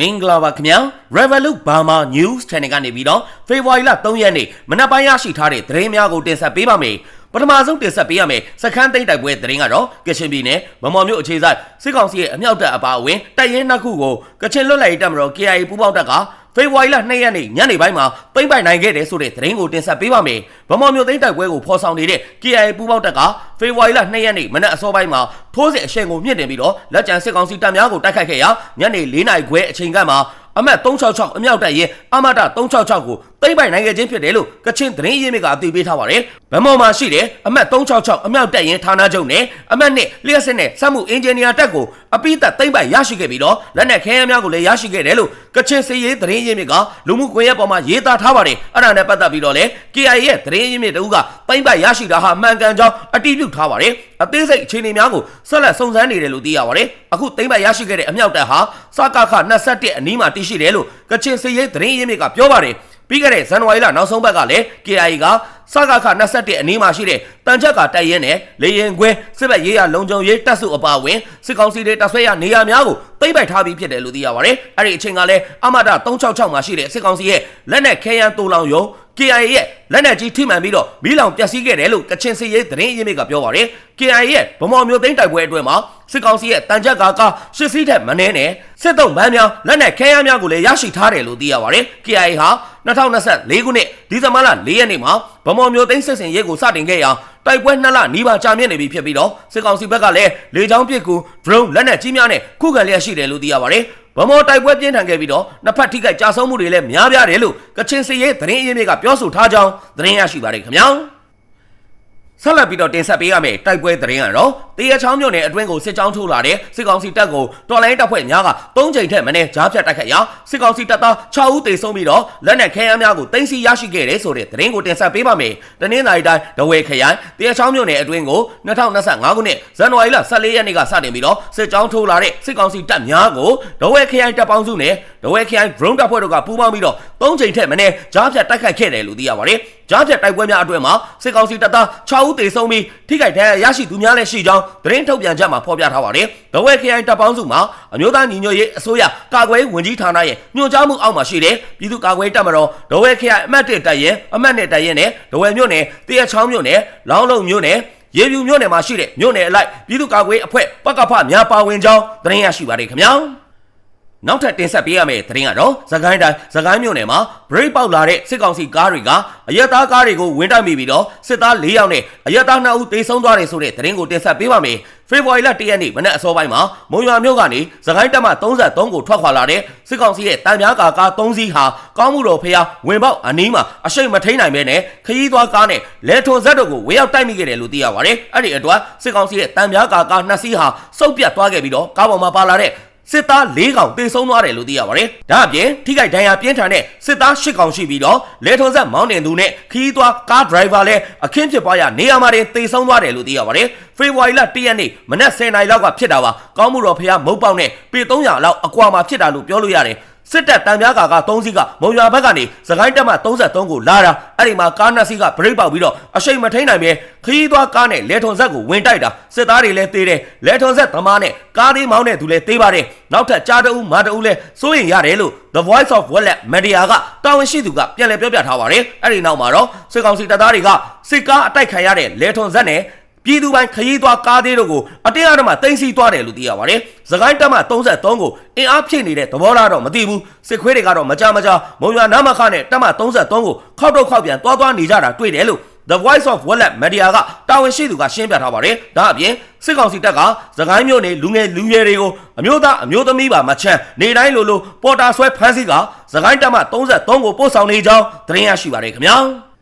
မင်္ဂလာပါခင်ဗျာ Revolut Burma News Channel ကနေပြီးတော့ဖေဖော်ဝါရီလ3ရက်နေ့မနက်ပိုင်းရရှိထားတဲ့သတင်းများကိုတင်ဆက်ပေးပါမယ်ပထမဆုံးတင်ဆက်ပေးရမယ်စခန်းသိမ်းတိုက်ပွဲသတင်းကတော့ကချင်ပြည်နယ်မမော်မြို့အခြေစိုက်စစ်ကောင်စီရဲ့အမြောက်တပ်အပါအဝင်တိုက်ရင်နှစ်ခုကိုကချင်လွတ်လပ်ရေးတပ်မတော် KIA ပူးပေါင်းတပ်က ဖေဖော်ဝါရီလ2ရက်နေ့ညနေပိုင်းမှာပိမ့်ပိုင်နိုင်ခဲ့တယ်ဆိုတဲ့သတင်းကိုတင်ဆက်ပေးပါမယ်။ဗမော်မြို့သိမ်းတိုက်ပွဲကိုဖော်ဆောင်နေတဲ့ KIA ပူးပေါင်းတပ်ကဖေဖော်ဝါရီလ2ရက်နေ့မနက်အစောပိုင်းမှာထိုးစစ်အရှိန်ကိုမြင့်တင်ပြီးတော့လက်ကျန်စစ်ကောင်စီတပ်များကိုတိုက်ခိုက်ခဲ့ရာညနေ4နာရီခွဲအချိန်ကမှအမတ်366အမြောက်တပ်ရဲ့အမတ်366ကိုသိမ့်ပိုင်နိုင်ခဲ့ခြင်းဖြစ်တယ်လို့ကချင်သတင်းရင်းမြစ်ကအသိပေးထားပါတယ်။ဗမော်မှာရှိတဲ့အမတ်366အမြောက်တပ်ရင်ဌာနချုပ်နဲ့အမတ်နဲ့လျှက်စစ်နဲ့စက်မှုအင်ဂျင်နီယာတပ်ကိုအပိသက်သိမ့်ပိုင်ရရှိခဲ့ပြီးတော့လက်နက်ခဲယမ်းများကိုလည်းရရှိခဲ့တယ်လို့ကချင်စစ်ရေးသတင်းရင်းမြစ်ကလူမှုကွန်ရက်ပေါ်မှာရေးသားထားပါတယ်။အဲ့ဒါနဲ့ပတ်သက်ပြီးတော့လေ KIA ရဲ့သတင်းရင်းမြစ်တအုပ်ကသိမ့်ပိုင်ရရှိတာဟာမှန်ကန်ကြောင်းအတည်ပြုထားပါတယ်။အသေးစိတ်အခြေအနေများကိုဆက်လက်စုံစမ်းနေတယ်လို့သိရပါတယ်။အခုသိမ့်ပိုင်ရရှိခဲ့တဲ့အမြောက်တပ်ဟာစကခ21အနီးမှာတည်ရှိတယ်လို့ကချင်စစ်ရေးသတင်းရင်းမြစ်ကပြောပါတယ်။ ပြီးခဲ့တဲ့ဇန်နဝါရီလနောက်ဆုံးပတ်ကလည်း KIA ကစကခ21အနီးမှာရှိတဲ့တန်ချက်ကတိုက်ရင်နဲ့လေရင်ခွဲစစ်ဘက်ရေးရလုံခြုံရေးတပ်စုအပါအဝင်စစ်ကောင်စီတွေတပ်ဆွဲရနေရာများကိုသိမ့်ပိုက်ထားပြီးဖြစ်တယ်လို့သိရပါတယ်။အဲ့ဒီအချိန်ကလည်းအမတာ366မှာရှိတဲ့စစ်ကောင်စီရဲ့လက်နက်ခဲယမ်းတူလောင်ယုံ KIA ရဲ့လက်နက်ကြီးထိမှန်ပြီးတော့မီးလောင်ပျက်စီးခဲ့တယ်လို့ကချင်စစ်ရေးသတင်းရင်းမြစ်ကပြောပါတယ်။ KIA ရဲ့ဗမော်မျိုးသိန်းတိုက်ပွဲအတွင်းမှာစစ်ကောင်စီရဲ့တန်ကြပ်ကာကာရှစ်စီးထက်မနှဲနဲ့စစ်တုံးဗန်းများလက်နက်ခဲယမ်းများကိုလည်းရရှိထားတယ်လို့သိရပါတယ်။ KIA ဟာ2024ခုနှစ်ဒီဇင်ဘာလ4ရက်နေ့မှာဗမော်မျိုးသိန်းစစ်စင်ရဲကိုစတင်ခဲ့ရာတိုက်ပွဲနှစ်လနီးပါးကြာမြင့်နေပြီဖြစ်ပြီးတော့စစ်ကောင်စီဘက်ကလည်းလေကြောင်းပစ်ကူ drone လက်နက်ကြီးများနဲ့ခုခံလျက်ရှိတယ်လို့သိရပါတယ်။ ဗမော်တိုက်ပွဲပြင်းထန်ခဲ့ပြီးတော့နှစ်ဖက်ထိခိုက်ကြဆုံးမှုတွေလည်းများပြားတယ်လို့ကချင်စစ်ရေးသတင်းအရင်းမြစ်ကပြောဆိုထားကြောင်းသတင်းရရှိပါတယ်ခင်ဗျာ။ ဆက်လက်ပြီးတော့တင်ဆက်ပေးရမယ့်တိုက်ပွဲသတင်းကတော့တရချောင်းမြို့နယ်အတွင်းကိုစစ်ကြောင်းထိုးလာတဲ့စစ်ကောင်စီတပ်ကိုတော်လိုင်းတပ်ဖွဲ့များက၃ချိန်ထက်မနည်းကြားဖြတ်တိုက်ခိုက်ရာစစ်ကောင်စီတပ်သား6ဦးသေဆုံးပြီးတော့လက်နက်ခဲယမ်းများကိုတင်စီရရှိခဲ့တယ်ဆိုတဲ့သတင်းကိုတင်ဆက်ပေးပါမယ်။တနင်္လာရီတိုင်းဒဝဲခရိုင်တရချောင်းမြို့နယ်အတွင်းကို2025ခုနှစ်ဇန်နဝါရီလ14ရက်နေ့ကစတင်ပြီးတော့စစ်ကြောင်းထိုးလာတဲ့စစ်ကောင်စီတပ်များကိုဒဝဲခရိုင်တပ်ပေါင်းစုနဲ့ဒဝဲခရိုင် drone တပ်ဖွဲ့တို့ကပူးပေါင်းပြီးတော့၃ချိန်ထက်မနည်းကြားဖြတ်တိုက်ခိုက်ခဲ့တယ်လို့သိရပါတယ်။ ကြားဖြတ်တိုက်ပွဲများအတွင်းမှာစစ်ကောင်စီတပ်သား6ဦးသေဆုံးပြီးထိခိုက်ဒဏ်ရာရရှိသူများလည်းရှိကြောင်းသတင်းထုတ်ပြန်ချက်မှာဖော်ပြထားပါတယ်။ဒဝဲခရိုင်တပ်ပေါင်းစုမှာအမျိုးသားညီညွတ်ရေးအစိုးရကာကွယ်ဝင်ကြီးဌာနရဲ့ညွှန်ကြားမှုအောက်မှာရှိတဲ့ပြည်သူ့ကာကွယ်တပ်မတော်ဒဝဲခရိုင်အမှတ်1တပ်ရဲအမှတ်2တပ်ရဲနဲ့ဒဝဲမြို့နယ်တရချောင်းမြို့နယ်လောင်းလုံမြို့နယ်ရေပြူမြို့နယ်မှာရှိတဲ့မြို့နယ်အလိုက်ပြည်သူ့ကာကွယ်အဖွဲ့ပကဖများပါဝင်ကြောင်းသတင်းရရှိပါတယ်ခင်ဗျာ။ နောက်ထပ်တင်ဆက်ပေးရမယ့်သတင်းကတော့သခိုင်းတိုင်းသခိုင်းမြို့နယ်မှာဘရိတ်ပေါက်လာတဲ့စစ်ကောင်စီကားတွေကအရက်သားကားတွေကိုဝင်တိုက်မိပြီးတော့စစ်သား၄ယောက်နဲ့အရက်သား2ဦးသေဆုံးသွားတယ်ဆိုတဲ့သတင်းကိုတင်ဆက်ပေးပါမယ်။ဖေဖော်ဝါရီလ၁ရက်နေ့မနက်အစောပိုင်းမှာမုံရွာမြို့ကနေသခိုင်းတပ်မ33ကိုထွက်ခွာလာတဲ့စစ်ကောင်စီရဲ့တံပြားကာကား3စီးဟာကောင်းမှုတော်ဖျားဝင်ပေါက်အနီးမှာအရှိတ်မထိန်နိုင်ပဲနဲ့ခရီးသွားကားနဲ့လဲထွန်ဇက်တို့ကိုဝေရောက်တိုက်မိခဲ့တယ်လို့သိရပါတယ်။အဲ့ဒီအတွက်စစ်ကောင်စီရဲ့တံပြားကာကား2စီးဟာစုပ်ပြတ်သွားခဲ့ပြီးတော့ကားပေါ်မှာပါလာတဲ့ စစ်သား၄កောင်တေဆုံးသွားတယ်လို့သိရပါတယ်။ဒါအပြင်ထိခိုက်ဒဏ်ရာပြင်းထန်တဲ့စစ်သား၈កောင်ရှိပြီးတော့လဲထုံဆက်မောင်းတင်သူနဲ့ခီးသွွားကားဒရိုင်ဘာလည်းအခင်းဖြစ်ပွားရနေရာမှာတင်တေဆုံးသွားတယ်လို့သိရပါတယ်။ဖေဖော်ဝါရီလ၁ရက်နေ့မနက်10:00နာရီလောက်ကဖြစ်တာပါ။ကောင်းမှုတော်ဖះမုတ်ပေါက်နဲ့ပေ300လောက်အကွာမှာဖြစ်တာလို့ပြောလို့ရတယ်။ စစ်တပ်တံပြားကာက3စီးကမုံရွာဘက်ကနေစကိုင်းတက်မှ33ကိုလာတာအဲ့ဒီမှာကားနှစ်စီးကဘရိတ်ပေါက်ပြီးတော့အရှိန်မထိန်နိုင်ပဲခရီးသွားကားနဲ့လဲထွန်ဆက်ကိုဝင်တိုက်တာစစ်သားတွေလည်းသေးတယ်လဲထွန်ဆက်သမားနဲ့ကားသေးမောင်းတဲ့သူလည်းသေးပါတယ်နောက်ထပ်ကြားတအူးမာတအူးလည်းစိုးရင်ရတယ်လို့ The Voice of Wallet Media ကတာဝန်ရှိသူကပြန်လည်ပြောပြထားပါတယ်အဲ့ဒီနောက်မှာတော့စစ်ကောင်စီတပ်သားတွေကစစ်ကားအတိုက်ခံရတဲ့လဲထွန်ဆက်နဲ့ ပြည်သူပိုင်းခရီးသွားကားသေးတို့ကိုအတင်းအဓမ္မတင်စီသွားတယ်လို့သိရပါတယ်။သခိုင်းတပ်မ33ကိုအင်အားဖြည့်နေတဲ့သဘောထားတော့မသိဘူး။စစ်ခွေးတွေကတော့မကြမကြမုံရွာနာမခနဲ့တပ်မ33ကိုခောက်တော့ခောက်ပြန်တွားတွားနေကြတာတွေ့တယ်လို့ The Voice of Wallet Media ကတာဝန်ရှိသူကရှင်းပြထားပါတယ်။ဒါအပြင်စစ်ကောင်စီတပ်ကသခိုင်းမျိုးနေလူငယ်လူငယ်တွေကိုအမျိုးသားအမျိုးသမီးပါမချမ်းနေတိုင်းလိုလိုပေါ်တာဆွဲဖမ်းဆီးကသခိုင်းတပ်မ33ကိုပို့ဆောင်နေကြောင်းသတင်းရရှိပါတယ်ခင်ဗျာ။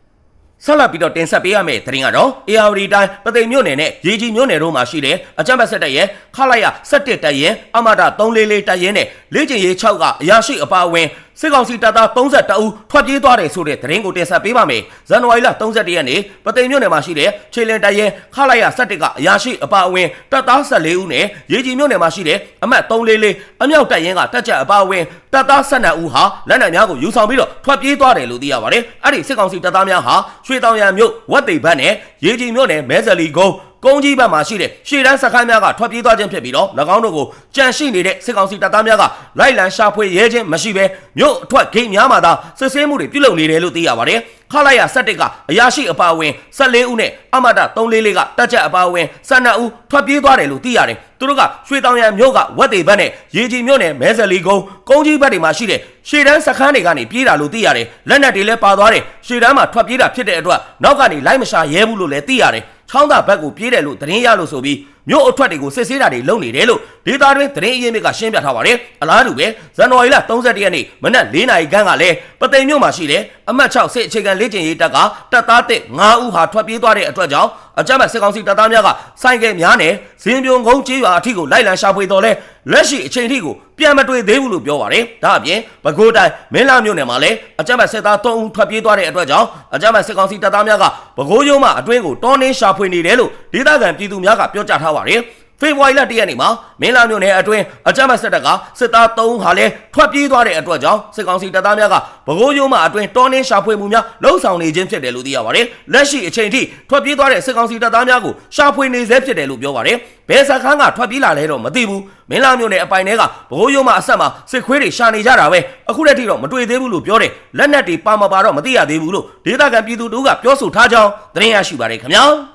ဆက်လက်ပြီးတော့တင်ဆက်ပေးရမယ့်သတင်းကတော့ ARD တိုင်းပသိမ်မြို့နယ်နဲ့ရေကြီးမြို့နယ်တို့မှာရှိတဲ့အကြမ်းဖက်စစ်တပ်ရဲ့ခလိုက်ရ17တပ်ရဲ့အမတာ344တပ်ရဲ့နဲ့လေ့ကျင့်ရေး6ကအရာရှိအပါအဝင် စစ်ကောင်စီတပ်သား32ဦးထွက်ပြေးသွားတယ်ဆိုတဲ့သတင်းကိုတင်ဆက်ပေးပါမယ်။ဇန်နဝါရီလ31ရက်နေ့ပသိမ်မြို့နယ်မှာရှိတဲ့ခြေလင်တပ်ရဲ့ခလိုက်ရ17ကအရာရှိအပါအဝင်တပ်သား14ဦးနဲ့ရေကြီးမြို့နယ်မှာရှိတဲ့အမတ်344အမြောက်တပ်ရင်ကတပ်ချက်အပါအဝင်တပ်သား12ဦးဟာလက်နက်များကိုယူဆောင်ပြီးတော့ထွက်ပြေးသွားတယ်လို့သိရပါတယ်။အဲ့ဒီစစ်ကောင်စီတပ်သားများဟာရွှေတောင်ရံမြို့ဝက်သိဘတ်နဲ့ရေကြီးမြို့နယ်မဲဇလီကုန်း ကုန်းကြီးဘက်မှာရှိတဲ့ရှေ့တန်းစခန်းများကထွက်ပြေးသွားခြင်းဖြစ်ပြီးတော့၎င်းတို့ကိုကြန့်ရှိနေတဲ့စစ်ကောင်စီတပ်သားများကလိုက်လံရှာဖွေရဲခြင်းမရှိဘဲမြို့အထွက်ဂိတ်များမှာသာစစ်ဆေးမှုတွေပြုလုပ်နေတယ်လို့သိရပါတယ်ခလာရ17ကအရာရှိအပါအဝင်14ဦးနဲ့အမတာ344ကတက်ချက်အပါအဝင်12ဦးထွက်ပြေးသွားတယ်လို့သိရတယ်သူတို့ကရွှေတောင်ရံမြို့ကဝက်တေဘက်နဲ့ရေကြီးမြို့နယ်မဲဆယ်လီကုန်းကုန်းကြီးဘက်တွေမှာရှိတဲ့ရှေ့တန်းစခန်းတွေကနေပြေးတာလို့သိရတယ်လက်နက်တွေလည်းပါသွားတယ်ရှေ့တန်းမှာထွက်ပြေးတာဖြစ်တဲ့အတွက်နောက်ကနေလိုက်မရှာရဲဘူးလို့လည်းသိရတယ် ချောင်းသာဘက်ကိုပြေးတယ်လို့သတင်းရလို့ဆိုပြီးမြို့အထွက်တွေကိုစစ်ဆေးတာတွေလုပ်နေတယ်လို့ဒေတာတွင်သတင်းအရင်းမြစ်ကရှင်းပြထားပါတယ်အလားတူပဲဇန်နဝါရီလ31ရက်နေ့မနက်4နာရီခန့်ကလည်းပသိမ်မြို့မှာရှိတဲ့အမှတ်6စစ်အခြေခံလေ့ကျင့်ရေးတပ်ကတပ်သားတစ်9ဦးဟာထွက်ပြေးသွားတဲ့အတွက်ကြောင့် အကြမ်းဖက်စစ်ကောင်စီတပ်သားများကစိုင်းကဲများနဲ့ဇင်းပြုံကုန်းကျေးရွာအထိကိုလိုက်လံရှာဖွေတော်လဲလက်ရှိအချိန်ထိကိုပြန်မတွေ့သေးဘူးလို့ပြောပါတယ်ဒါအပြင်ပဲခူးတိုင်းမင်းလာမြို့နယ်မှာလည်းအကြမ်းဖက်စစ်သား3ဦးထွက်ပြေးသွားတဲ့အတွက်ကြောင့်အကြမ်းဖက်စစ်ကောင်စီတပ်သားများကပဲခူးရုံးမှအတွင်းကိုတောင်းနှင်းရှာဖွေနေတယ်လို့ဒေသခံပြည်သူများကပြောကြားထားပါတယ် ဖေဖော်ဝါရီလ၁ရက်နေ့မှာမင်းလာမြို့နယ်အတွင်းအကြမ်းဖက်စစ်တပ်ကစစ်သား3ဦးဟာလည်းထွက်ပြေးသွားတဲ့အတွက်ကြောင့်စစ်ကောင်စီတပ်သားများကပဲခူးရုံးမှအတွင်းတောင်းနှင်းရှာဖွေမှုများလှုံ့ဆော်နေခြင်းဖြစ်တယ်လို့သိရပါတယ်။လက်ရှိအချိန်ထိထွက်ပြေးသွားတဲ့စစ်ကောင်စီတပ်သားများကိုရှာဖွေနေဆဲဖြစ်တယ်လို့ပြောပါတယ်။ဘယ်စခန်းကထွက်ပြေးလာလဲတော့မသိဘူး။မင်းလာမြို့နယ်အပိုင်ထဲကပဲခူးရုံးမှအဆက်မှာစစ်ခွေးတွေရှာနေကြတာပဲ။အခုတည်းထိတော့မတွေ့သေးဘူးလို့ပြောတယ်။လက်နက်တွေပါမပါတော့မသိရသေးဘူးလို့ဒေသခံပြည်သူတို့ကပြောဆိုထားကြောင်းသတင်းရရှိပါတယ်ခင်ဗျာ။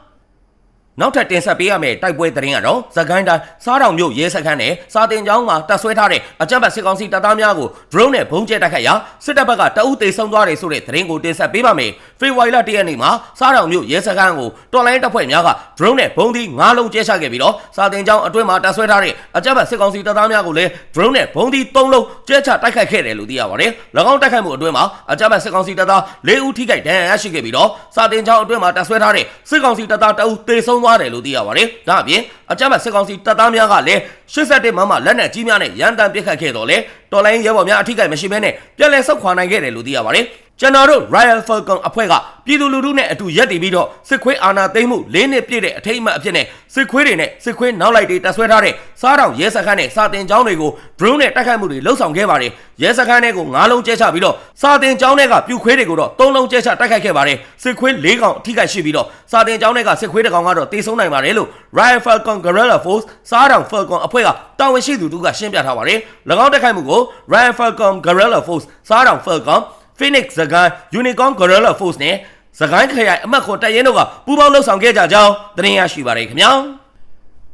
နောက်ထပ်တင်ဆက်ပေးရမယ့်တိုက်ပွဲသတင်းကတော့သကိုင်းတိုင်းစားတောင်မြို့ရဲစခန်းနဲ့စာတင်ကျောင်းမှာတပ်ဆွဲထားတဲ့အကြမ်းဖက်စစ်ကောင်စီတပ်သားများကို drone နဲ့ဘုံကျဲတိုက်ခိုက်ရာစစ်တပ်ဘက်ကတအုပ်သေးဆုံးသွားတယ်ဆိုတဲ့သတင်းကိုတင်ဆက်ပေးပါမယ်။ဖေဖော်ဝါရီလ၁ရက်နေ့မှာစားတောင်မြို့ရဲစခန်းကိုတော်လိုင်းတပ်ဖွဲ့များက drone နဲ့ဘုံသီး၅လုံးကျဲချခဲ့ပြီးတော့စာတင်ကျောင်းအတွင်းမှာတပ်ဆွဲထားတဲ့အကြမ်းဖက်စစ်ကောင်စီတပ်သားများကိုလည်း drone နဲ့ဘုံသီး၃လုံးကျဲချတိုက်ခိုက်ခဲ့တယ်လို့သိရပါတယ်။၎င်းတိုက်ခိုက်မှုအတွင်းမှာအကြမ်းဖက်စစ်ကောင်စီတပ်သား၄ဦးထိခိုက်ဒဏ်ရာရရှိခဲ့ပြီးတော့စာတင်ကျောင်းအတွင်းမှာတပ်ဆွဲထားတဲ့စစ်ကောင်စီတပ်သားတအုပ်သေဆုံးသွားတယ်လို့သိရပါတယ်။ဒါအပြင် အကြမ်းဖက်စစ်ကောင်စီတပ်သားများကလည်း81မမလက်နက်ကြီးများနဲ့ရန်တမ်းပစ်ခတ်ခဲ့တော့လေတော်လိုင်းရဲဘော်များအထိကိမရှိဘဲနဲ့ပြည်လဲဆုတ်ခွာနိုင်ခဲ့တယ်လို့သိရပါတယ်။ကျွန်တော်တို့ Royal Falcon အဖွဲ့ကပြည်သူလူထုနဲ့အတူရက်တည်ပြီးတော့စစ်ခွေးအာဏာသိမ်းမှု၄နှစ်ပြည့်တဲ့အထိမ်းအမှတ်အဖြစ်နဲ့စစ်ခွေးတွေနဲ့စစ်ခွေးနောက်လိုက်တွေတပ်ဆွဲထားတဲ့စားတောင်ရဲစခန်းနဲ့စာတင်ကျောင်းတွေကို drone နဲ့တိုက်ခိုက်မှုတွေလှုပ်ဆောင်ခဲ့ပါတယ်။ရဲစခန်းတွေကို၅လုံးကျဲချပြီးတော့စာတင်ကျောင်းတွေကပြူခွေးတွေကိုတော့၃လုံးကျဲချတိုက်ခိုက်ခဲ့ပါတယ်။စစ်ခွေး၄ကောင်အထိခိုက်ရှိပြီးတော့စာတင်ကျောင်းတွေကစစ်ခွေးတစ်ကောင်ကတော့တေဆုံးနိုင်ပါတယ်လို့ Royal Falcon Guerrilla Force စားတောင် Falcon အဖွဲ့ကတာဝန်ရှိသူတို့ကရှင်းပြထားပါတယ်။၎င်းတိုက်ခိုက်မှုကို Royal Falcon Guerrilla Force စားတောင် Falcon Phoenix စကိုင်း Unicorn Guerrilla Force နဲ့စကိုင်းခရိုင်အမတ်ခွန်တပ်ရင်းတို့ကပူးပေါင်းလှုပ်ဆောင်ခဲ့ကြကြောင်းသတင်းရရှိပါရခင်ဗျာ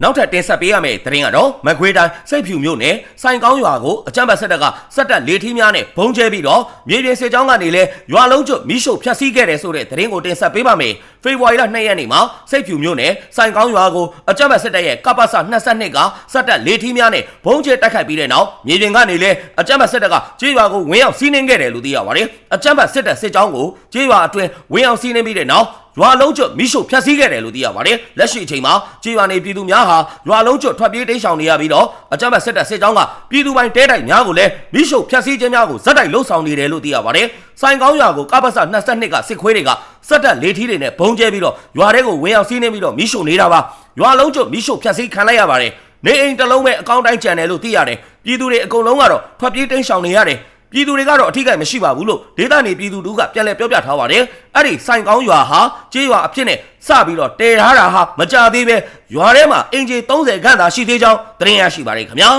နောက်ထပ်တင်ဆက်ပေးရမယ့်သတင်းကတော့မကွေးတိုင်းစိတ်ဖြူမြို့နယ်စိုင်ကောင်းရွာကိုအကြမ်းဖက်စစ်တပ်ကစက်တပ်လေးထီးများနဲ့ဘုံကျဲပြီးတော့မြေပြင်စစ်ကြောင်းကနေလဲရွာလုံးကျွတ်မိရှုဖျက်ဆီးခဲ့တယ်ဆိုတဲ့သတင်းကိုတင်ဆက်ပေးပါမယ်ဖေဖော်ဝါရီလ2ရက်နေ့မှာစိတ်ဖြူမြို့နယ်စိုင်ကောင်းရွာကိုအကြမ်းဖက်စစ်တပ်ရဲ့ကပ္ပစ22ကစက်တပ်လေးထီးများနဲ့ဘုံကျဲတိုက်ခိုက်ပြီးတဲ့နောက်မြေပြင်ကနေလဲအကြမ်းဖက်စစ်တပ်ကကျေးရွာကိုဝင်ရောက်စီးနင်းခဲ့တယ်လို့သိရပါတယ်အကြမ်းဖက်စစ်တပ်စစ်ကြောင်းကိုကျေးရွာအတွင်းဝင်ရောက်စီးနင်းပြီးတဲ့နောက်ရွာလုံးကျွတ်မိရှုဖျက်ဆီးခဲ့တယ်လို့သိရပါတယ်လက်ရှိအချိန်မှာကြေးရွာနေပြည်သူများဟာရွာလုံးကျွတ်ထွက်ပြေးတိမ်းရှောင်နေရပြီးတော့အကြမ်းဖက်စစ်တပ်စစ်ကြောင်းကပြည်သူပိုင်းတဲတိုက်များကိုလည်းမိရှုဖျက်ဆီးခြင်းများကိုဇက်တိုက်လှုပ်ဆောင်နေတယ်လို့သိရပါတယ် စိုင်ကောင်းရွာကိုကပ္ပစ22ကစစ်ခွေးတွေကစက်တက်လေးထီးတွေနဲ့ဘုံကျဲပြီးတော့ရွာထဲကိုဝင်ရောက်စီးနှင်းပြီးတော့မိရှုနေတာပါရွာလုံးကျွတ်မိရှုဖျက်ဆီးခံလိုက်ရပါတယ်နေအိမ်တစ်လုံးပဲအကောင့်တိုင်းကျန်တယ်လို့သိရတယ်ပြည်သူတွေအကုန်လုံးကတော့ထွက်ပြေးတိမ်းရှောင်နေရတယ်ပြည်သူတွေကတော့အထီးကိမရှိပါဘူးလို့ဒေသနေပြည်သူတို့ကပြန်လည်ပြောပြထားပါတယ်အဲ့ဒီစိုင်ကောင်းရွာဟာကျေးရွာအဖြစ်နဲ့စပြီးတော့တည်ထားတာဟာမကြသေးပဲရွာထဲမှာအင်ဂျီ30ခန့်သာရှိသေးကြောင်းသတင်းရရှိပါတယ်ခင်ဗျာ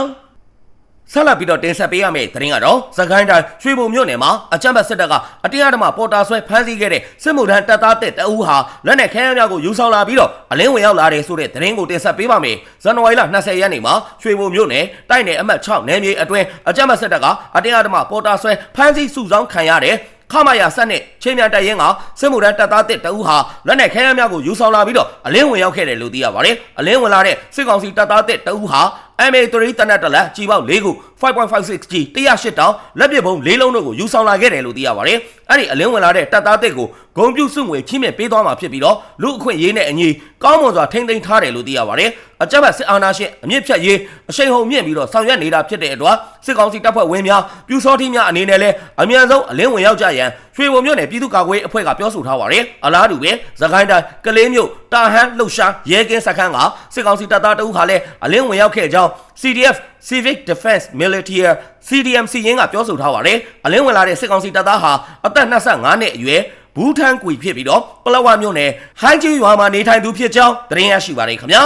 ဆက်လက်ပြီးတော့တင်ဆက်ပေးရမယ့်သတင်းကတော့သခိုင်းတိုင်းရွှေဘုံမြို့နယ်မှာအကြမ်းဖက်စစ်တပ်ကအတရားဓမ္မပေါ်တာဆွဲဖမ်းဆီးခဲ့တဲ့စစ်မှုထမ်းတပ်သားတဲ့တအူးဟာလက်နက်ခဲယမ်းများကိုယူဆောင်လာပြီးတော့အလင်းဝင်ရောက်လာတယ်ဆိုတဲ့သတင်းကိုတင်ဆက်ပေးပါမယ်။ဇန်နဝါရီလ20ရက်နေ့မှာရွှေဘုံမြို့နယ်တိုက်နယ်အမှတ်6နယ်မြေအတွင်းအကြမ်းဖက်စစ်တပ်ကအတရားဓမ္မပေါ်တာဆွဲဖမ်းဆီးစုဆောင်းခံရတဲ့ခမရဆက်နဲ့ချင်းမြန်တိုက်ရင်ကစစ်မှုထမ်းတပ်သားတစ်တအူးဟာလက်နက်ခဲယမ်းများကိုယူဆောင်လာပြီးတော့အလင်းဝင်ရောက်ခဲ့တယ်လို့သိရပါတယ်။အလင်းဝင်လာတဲ့စစ်ကောင်စီတပ်သားတစ်တအူးဟာ MA3 တနက်တလက်ကြီးပေါက်၄ခု 5.56G 108တောင်လက်ပစ်ဘုံ၄လုံးတို့ကိုယူဆောင်လာခဲ့တယ်လို့သိရပါတယ်။အဲ့ဒီအလင်းဝင်လာတဲ့တပ်သားတစ်ကိုဂုံပြုစုငွေချင်းမြပေးသွားမှာဖြစ်ပြီးတော့လူအခွင့်ရေးနဲ့အညီကောင်းမွန်စွာထိမ့်သိမ်းထားတယ်လို့သိရပါတယ်။အကြမ်းဖက်စစ်အာဏာရှင်အမြင့်ဖြတ်ရေးအရှိန်ဟုန်မြင့်ပြီးတော့ဆောင်ရွက်နေတာဖြစ်တဲ့အတွက်စစ်ကောင်စီတပ်ဖွဲ့ဝင်များပြူစောတိများအနေနဲ့လည်းအမြန်ဆုံးအလင်းဝင်ရောက်ကြရန် ရွှေဘုံမြို့နယ်ပြည်သူ့ကာကွယ်အဖွဲ့ကပြောဆိုထားပါတယ်။အလားတူပဲသခိုင်းတိုင်းကလေးမြို့တာဟန်းလှုပ်ရှားရဲကင်းစခန်းကစစ်ကောင်စီတပ်သားတအုပ်ဟာလည်းအလင်းဝင်ရောက်ခဲ့ကြောင်း CDF Civic Defense Military CDM စီရင်ကပြောဆိုထားပါတယ်။အလင်းဝင်လာတဲ့စစ်ကောင်စီတပ်သားဟာအသက်25နှစ်အရွယ်ဗဘူးထန်းကွေဖြစ်ပြီးတော့ပလောဝမြို့နယ်ဟိုင်းကျူရွာမှာနေထိုင်သူဖြစ်ကြောင်းသတင်းရရှိပါတယ်ခင်ဗျာ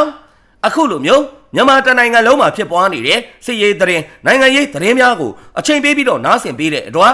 အခုလိုမျိုးမြန်မာတနိုင်ငံလုံးမှာဖြစ်ပွားနေတဲ့စစ်ရေးသတင်းနိုင်ငံရေးသတင်းများကိုအချိန်ပေးပြီးတော့နားဆင်ပေးတဲ့အတွက်